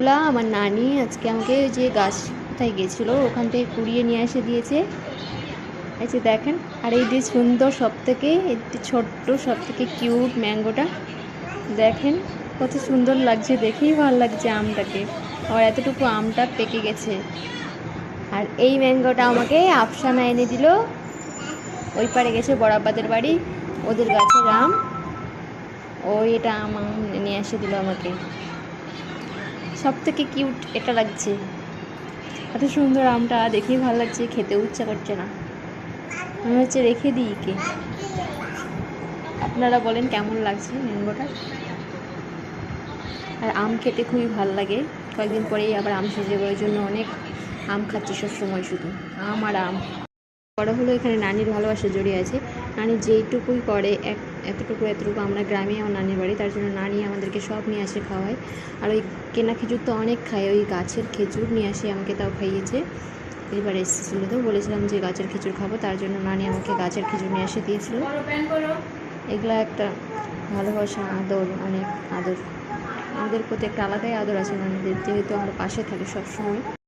OLA আমার নানি আজকে আমাকে যে গাছটায় গেছিল ওখান থেকে কুড়িয়ে নিয়ে এসে দিয়েছে। এই যে দেখেন, আর এই যে সুন্দর সব থেকে একটি ছোট্ট সব থেকে কিউট ম্যাঙ্গোটা, দেখেন কত সুন্দর লাগছে, দেখেই ভালো লাগছে আমটাকে। আর এতটুকু আমটা পেকে গেছে। আর এই ম্যাঙ্গোটা আমাকে আফসানা এনে দিল। ওই পারে গেছে বড়াব্বাদের বাড়ি, ওদের গাছের আম। ওই এটা আম নিয়ে এসে দিল আমাকে। সব থেকে কিউট এটা লাগছে। এত সুন্দর আমটা, দেখেই ভালো লাগছে, খেতেও ইচ্ছা করছে না। মনে হচ্ছে রেখে দিই কে আপনারা বলেন কেমন লাগছে ম্যাঙ্গোটা? আর আম খেতে খুবই ভালো লাগে। কয়েকদিন পরেই আবার আম যাবে ওই জন্য অনেক আম খাচ্ছি সবসময় শুধু, আম আর আম। বড় হলো এখানে নানির ভালোবাসা জড়িয়ে আছে। নানি যেইটুকুই করে, এক এতটুকু এতটুকু আমরা গ্রামে আমার নানির বাড়ি, তার জন্য নানি আমাদেরকে সব নিয়ে আসে খাওয়ায়। আর ওই কেনা খেজুর তো অনেক খায়, ওই গাছের খেজুর নিয়ে আসে আমাকে, তাও খাইয়েছে। এবার এসেছিল তো, বলেছিলাম যে গাছের খেজুর খাব, তার জন্য নানি আমাকে গাছের খেজুর নিয়ে এসে দিয়েছিল। এগুলা একটা ভালোবাসা আদর, অনেক আদর। আমাদের প্রতি একটা আলাদাই আদর আছে নানিদের, যেহেতু আমার পাশে থাকে সবসময়।